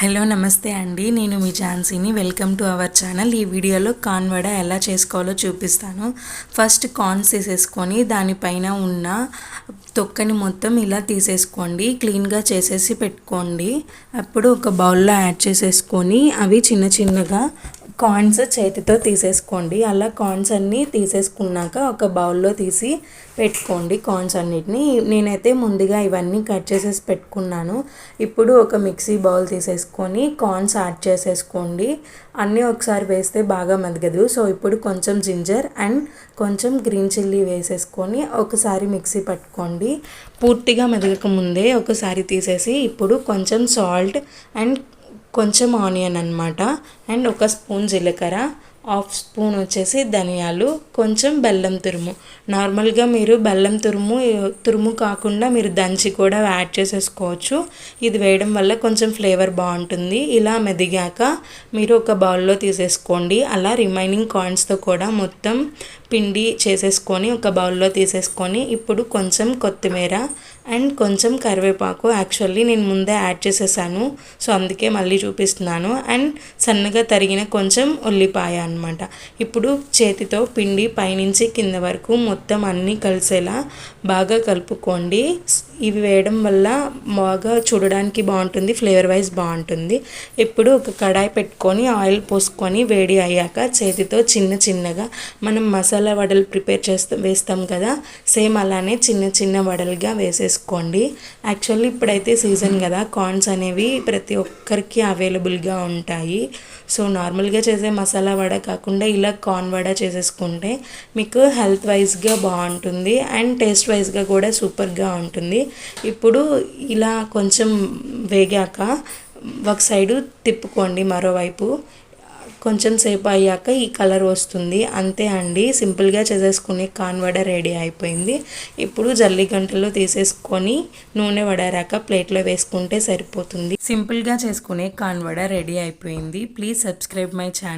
Hello నమస్తే అండి. నేను మీ ఝాన్సీని. Welcome to our channel. ఈ వీడియోలో కార్న్ వడ ఎలా చేసుకోవాలో చూపిస్తాను. ఫస్ట్ కార్న్స్ తీసేసుకొని దానిపైన ఉన్న తొక్కని మొత్తం ఇలా తీసేసుకోండి. క్లీన్గా చేసేసి పెట్టుకోండి. అప్పుడు ఒక బౌల్లో యాడ్ చేసేసుకొని అవి చిన్న చిన్నగా కార్న్స్ చేతితో తీసేసుకోండి. అలా కార్న్స్ అన్నీ తీసేసుకున్నాక ఒక బౌల్లో తీసి పెట్టుకోండి కార్న్స్ అన్నిటిని. నేనైతే ముందుగా ఇవన్నీ కట్ చేసేసి పెట్టుకున్నాను. ఇప్పుడు ఒక మిక్సీ బౌల్ తీసేసుకొని కార్న్స్ యాడ్ చేసేసుకోండి. అన్నీ ఒకసారి వేస్తే బాగా మెదగదు. సో ఇప్పుడు కొంచెం జింజర్ అండ్ కొంచెం గ్రీన్ చిల్లీ వేసేసుకొని ఒకసారి మిక్సీ పట్టుకోండి. పూర్తిగా మెదగక ముందే ఒకసారి తీసేసి ఇప్పుడు కొంచెం సాల్ట్ అండ్ కొంచెం ఆనియన్ అనమాట అండ్ ఒక స్పూన్ జీలకర్ర హాఫ్ స్పూన్ వచ్చేసి ధనియాలు కొంచెం బెల్లం తురుము. నార్మల్గా మీరు బెల్లం తురుము తురుము కాకుండా మీరు దంచి కూడా యాడ్ చేసేసుకోవచ్చు. ఇది వేయడం వల్ల కొంచెం ఫ్లేవర్ బాగుంటుంది. ఇలా మెదిగాక మీరు ఒక బౌల్లో తీసేసుకోండి. అలా రిమైనింగ్ కాయిన్స్తో కూడా మొత్తం పిండి చేసేసుకొని ఒక బౌల్లో తీసేసుకొని ఇప్పుడు కొంచెం కొత్తిమీర అండ్ కొంచెం కరివేపాకు యాక్చువల్లీ నేను ముందే యాడ్ చేసేసాను. సో అందుకే మళ్ళీ చూపిస్తున్నాను. అండ్ సన్నగా తరిగిన కొంచెం ఉల్లిపాయ అనమాట ఇప్పుడు చేతితో పిండి పైనుంచి కింద వరకు మొత్తం అన్నీ కలిసేలా బాగా కలుపుకోండి. ఇవి వేయడం వల్ల బాగా చూడడానికి బాగుంటుంది ఫ్లేవర్ వైజ్ బాగుంటుంది. ఇప్పుడు ఒక కడాయి పెట్టుకొని ఆయిల్ పోసుకొని వేడి అయ్యాక చేతితో చిన్న చిన్నగా మనం మసాలా వడలు ప్రిపేర్ చేస్తాం వేస్తాం కదా సేమ్ అలానే చిన్న చిన్న వడలుగా వేసేసుకోండి యాక్చువల్లీ ఇప్పుడైతే సీజన్ కదా కార్న్స్ అనేవి ప్రతి ఒక్కరికి అవైలబుల్గా ఉంటాయి. సో నార్మల్గా చేసే మసాలా వడ కాకుండా ఇలా కార్న్ వడ చేసేసుకుంటే మీకు హెల్త్ వైజ్గా బాగుంటుంది అండ్ టేస్ట్ వైజ్గా కూడా సూపర్గా ఉంటుంది. ఇప్పుడు ఇలా కొంచెం వేగాక ఒక సైడు తిప్పుకోండి మరోవైపు. కొంచెం సేపు అయ్యాక ఈ కలర్ వస్తుంది. అంతే అండి. సింపుల్గా చేసేసుకునే కాన్ వడ రెడీ అయిపోయింది. ఇప్పుడు జల్లి గంటలో తీసేసుకొని నూనె వడారాక ప్లేట్లో వేసుకుంటే సరిపోతుంది. సింపుల్గా చేసుకునే కాన్ వడ రెడీ అయిపోయింది. Please subscribe my channel.